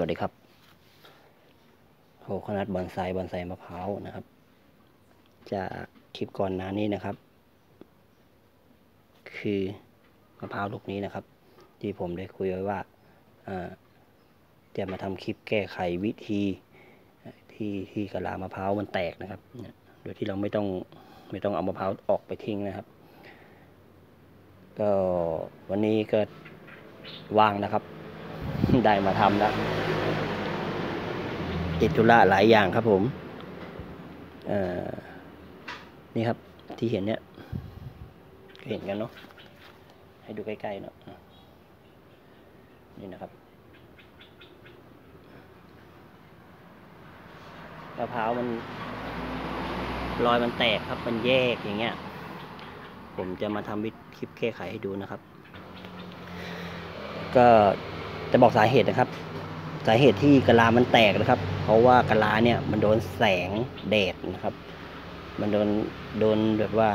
วัสดีครับโหคนัดบอนไซบอนไซมะพร้าวนะครับ จากคลิปก่อนหน้านี้นะครับ คือมะพร้าวลูกนี้นะครับ ที่ผมได้คุยไว้ว่าจะมาทำคลิปแก้ไขวิธีที่ที่กะลามะพร้าวมันแตกนะครับ โดยที่เราไม่ต้องไม่ต้องเอามะพร้าวออกไปทิ้งนะครับ ก็วันนี้ก็ว่างนะครับ ได้มาทำแล้ว ติดธุระหลายอย่างครับผมนี่ครับที่เห็นเนี่ยเห็นกันเนาะให้ดูใกล้ๆเนาะนี่นะครับมะพร้าวมันรอยมันแตกครับมันแยกอย่างเงี้ย ผมจะมาทำวิธีคลิปแก้ไขให้ดูนะครับ ก็จะบอกสาเหตุนะครับ สาเหตุที่กะลามันแตกนะครับ เพราะว่ากะลาเนี่ยมันโดนแสงแดดนะครับ มันโดนโดนแบบว่า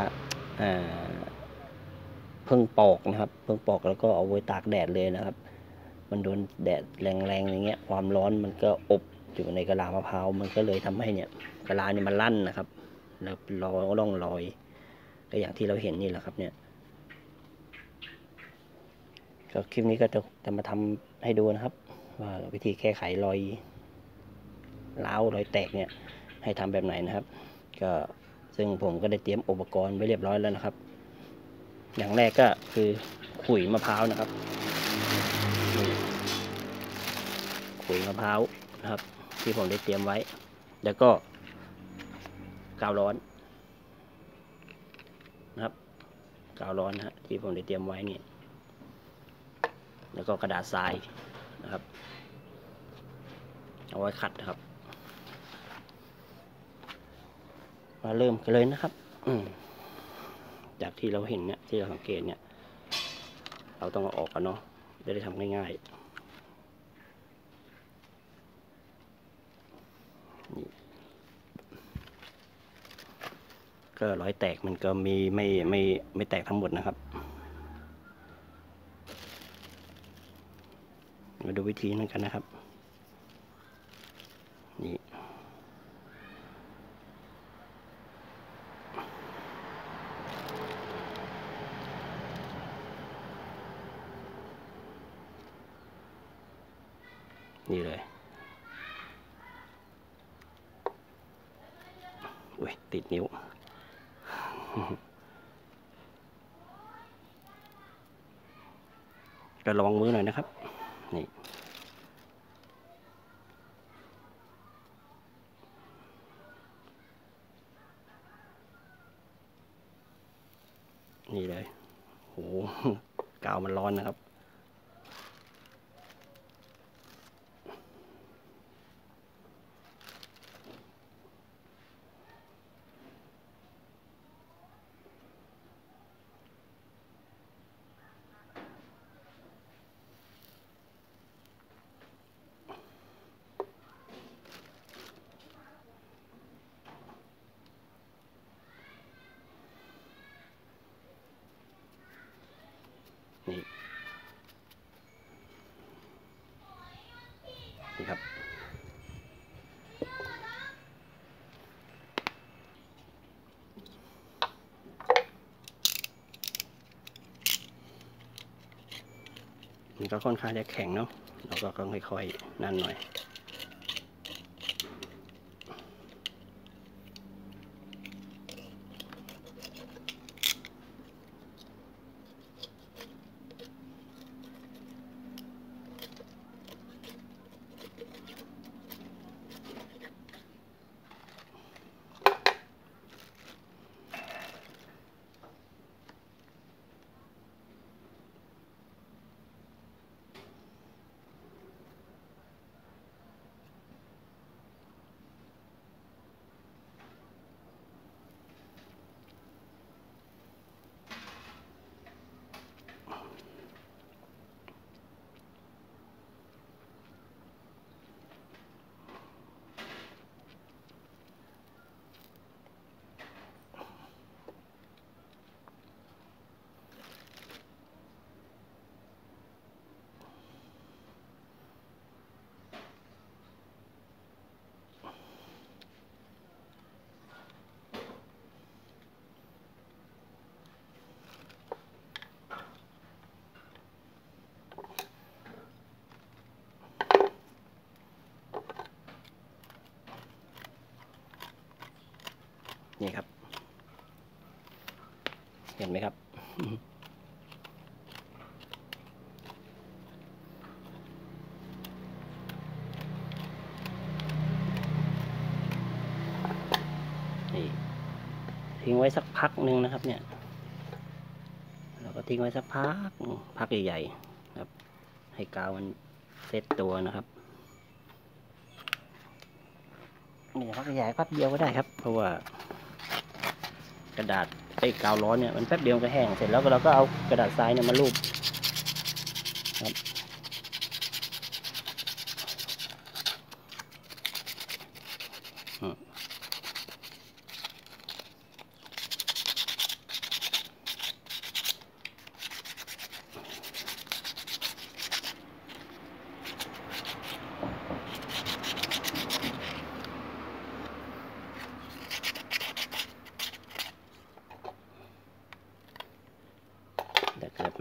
เพิ่งปอกนะครับ เพิ่งปอกแล้วก็เอาไว้ตากแดดเลยนะครับ มันโดนแดดแรงๆอย่างเงี้ยความร้อนมันก็อบอยู่ในกะลามะพร้าวมันก็เลยทำให้เนี่ยกะลาเนี่ยมันลั่นนะครับ แล้วรอยร่องรอยก็อย่างที่เราเห็นนี่แหละครับเนี่ยก็คลิปนี้ก็จะจะมาทำให้ดูนะครับ ว่าวิธีแก้ไขรอย ล้าวรอยแตกเนี่ยให้ทำแบบไหนนะครับ ก็ซึ่งผมก็ได้เตรียมอุปกรณ์ไว้เรียบร้อยแล้วนะครับ อย่างแรกก็คือขุยมะพร้าวนะครับขุยมะพร้าวนะครับ ที่ผมได้เตรียมไว้ แล้วก็กาวร้อนนะครับกาวร้อนนะที่ผมได้เตรียมไว้นี่แล้วก็กระดาษทรายนะครับ เอาไว้ขัดนะครับ มาเริ่มกันเลยนะครับจากที่เราเห็นเนี่ยที่เราสังเกตเนี่ย เราต้องเอาออกกันเนาะจะได้ทำง่ายๆก็รอยแตกมันก็มีไม่ไม่ไม่แตกทั้งหมดนะครับ มาดูวิธีนั้นกันนะครับ นี่ นี่เลยอุ้ยติดนิ้ว ก็ระวังมือหน่อยนะครับ นี่นี่เลยโหกาวมันร้อนนะครับนี่ ครับ มันก็ค่อนข้างจะแข็งเนาะเราก็ต้องค่อยๆนั่นหน่อย นี่ครับ เห็นไหมครับ นี่ทิ้งไว้สักพักหนึ่งนะครับ เนี่ย เราก็ทิ้งไว้สักพัก พักใหญ่ๆครับ ให้กาวมันเซตตัวนะครับนี่พักใหญ่แป๊บเดียวก็ได้ครับ เพราะว่า กระดาษไอ้กาวร้อนเนี่ยมันแป๊บเดียวก็แห้งเสร็จแล้วก็เราก็เอากระดาษทรายเนี่ยมาลูบครับอืม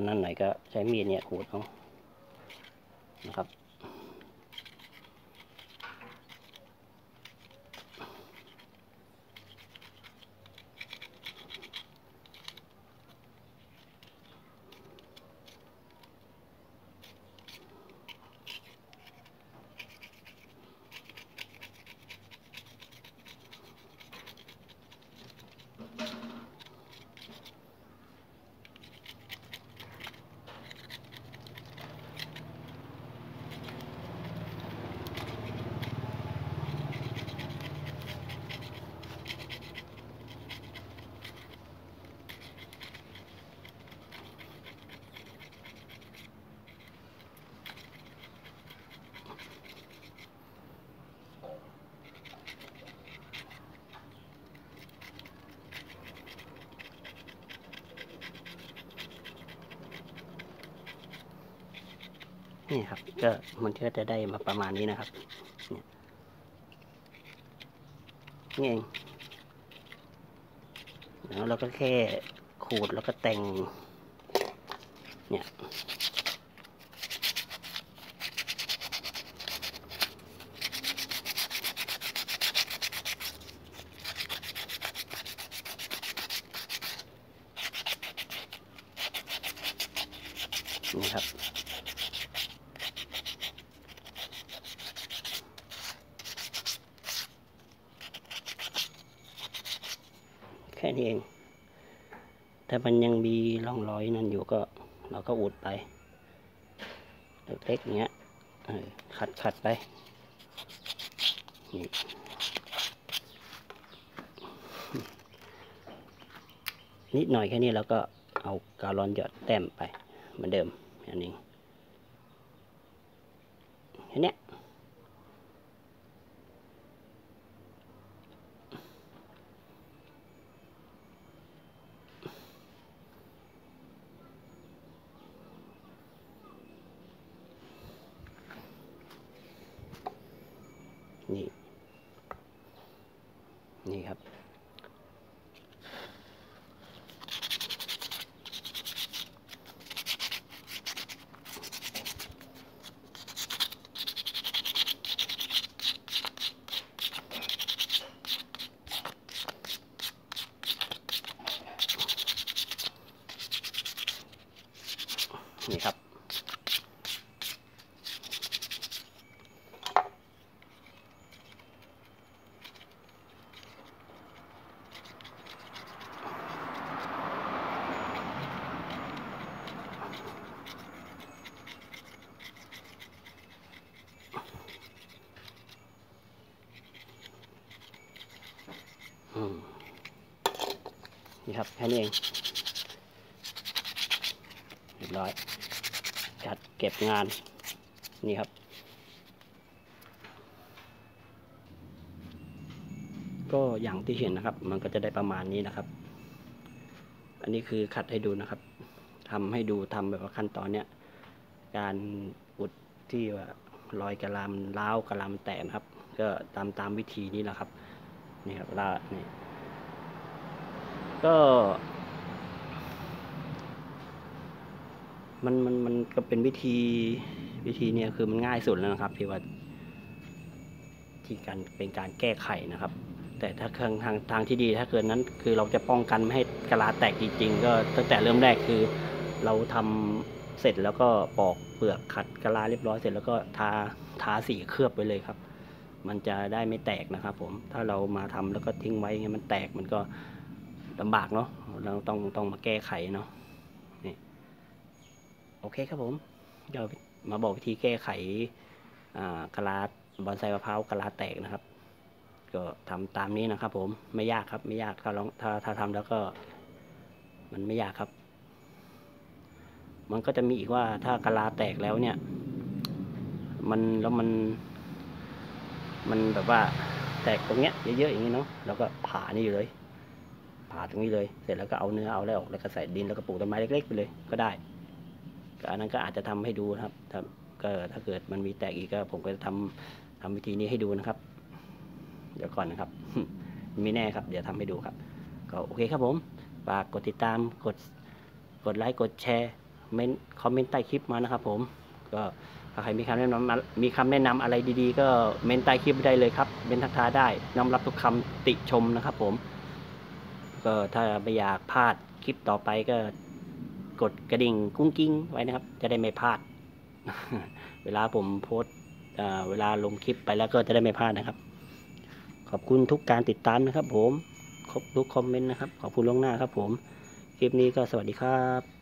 แต่เกิดมันนั่นไหนก็ใช้มีดเนี่ยขูดเอานะครับ นี่ครับ ก็มันก็จะได้มาประมาณนี้นะครับนี่ยนี่เองแล้วเราก็แค่ขูดแล้วก็แต่ง เนี่ยนี่ครับ แค่นี้เอง ถ้ามันยังมีร่องรอยนั่นอยู่ก็ เราก็อุดไป เล็กๆเงี้ยขัดขัดไปนี่นิดหน่อยแค่นี้เราก็เอากาวร้อนหยอดแต้มไปเหมือนเดิมอันนี้แค่นี้ นี่ครับ นี่ครับ อืม นี่ครับแค่นี้เองเรียบร้อยจัดเก็บงานนี่ครับ ก็อย่างที่เห็นนะครับ มันก็จะได้ประมาณนี้นะครับ อันนี้คือขัดให้ดูนะครับทำให้ดูทำแบบว่าขั้นตอนเนี้ยการอุดที่ว่ารอยกระลามล้าวกระลามแตกนะครับ ก็ตามตามวิธีนี้แหละครับนี่ครับล่านี่ย ก็ มันมันมันก็เป็นวิธีวิธีเนี่ยคือมันง่ายสุดแล้วนะครับ ที่ว่าที่การเป็นการแก้ไขนะครับ แต่ถ้าทางทางทางที่ดีถ้าเกิดนั้น คือเราจะป้องกันไม่ให้กะลาแตกจริงๆก็ตั้งแต่เริ่มแรกคือ เราทำเสร็จแล้วก็ปอกเปลือกขัดกะลาเรียบร้อยเสร็จแล้วก็ทาทาสีเคลือบไปเลยครับ มันจะได้ไม่แตกนะครับ ผมถ้าเรามาทำแล้วก็ทิ้งไว้ไงมันแตกมันก็ ลำบากเนาะเราต้องต้องมาแก้ไขเนาะนี่โอเคครับผมเดี๋ยวมาบอกวิธีแก้ไขอ่ากะลาบอนไซมะพร้าวกะลาแตกนะครับ ก็ทำตามนี้นะครับ ผมไม่ยากครับ ไม่ยากถ้าลองถ้าถ้าทำแล้วก็ มันไม่ยากครับ มันก็จะมีอีกว่าถ้ากะลาแตกแล้วเนี่ย มันแล้วมัน มันแบบว่าแตกตรงเนี้ยเยอะๆอย่างนี้เนาะแล้วก็ผ่านี่อยู่เลย ผ่าตรงนี้เลย เสร็จแล้วก็เอาเนื้อเอาอะไรออกแล้วก็ใส่ดินแล้วก็ปลูกต้นไม้เล็กๆไปเลยก็ได้ก็อันนั้นก็อาจจะทำให้ดูนะครับถ้าก็ถ้าเกิดมันมีแตกอีกก็ผมก็จะทำทำวิธีนี้ให้ดูนะครับ เดี๋ยวก่อนนะครับไม่แน่ครับ เดี๋ยวทำให้ดูครับ ก็โอเคครับผมฝากกดติดตามกดกดไลค์กดแชร์เมนคอมเมนต์ใต้คลิปมานะครับ ผม ก็ถ้าใครมีคำแนะนำมีคำแนะนำอะไรดีๆ ก็เมนใต้คลิปได้เลยครับเมนทักทายได้น้อมรับทุกคำติชมนะครับ ผม ก็ถ้าไม่อยากพลาดคลิปต่อไปก็กดกระดิ่งกุ้งกิ้งไว้นะครับ จะได้ไม่พลาด เวลาผมโพสเวลาลงคลิปไปแล้วก็จะได้ไม่พลาดนะครับ ขอบคุณทุกการติดตามนะครับ ผม ขอบทุกคอมเมนต์นะครับ ขอบคุณล่วงหน้าครับ ผม คลิปนี้ก็สวัสดีครับ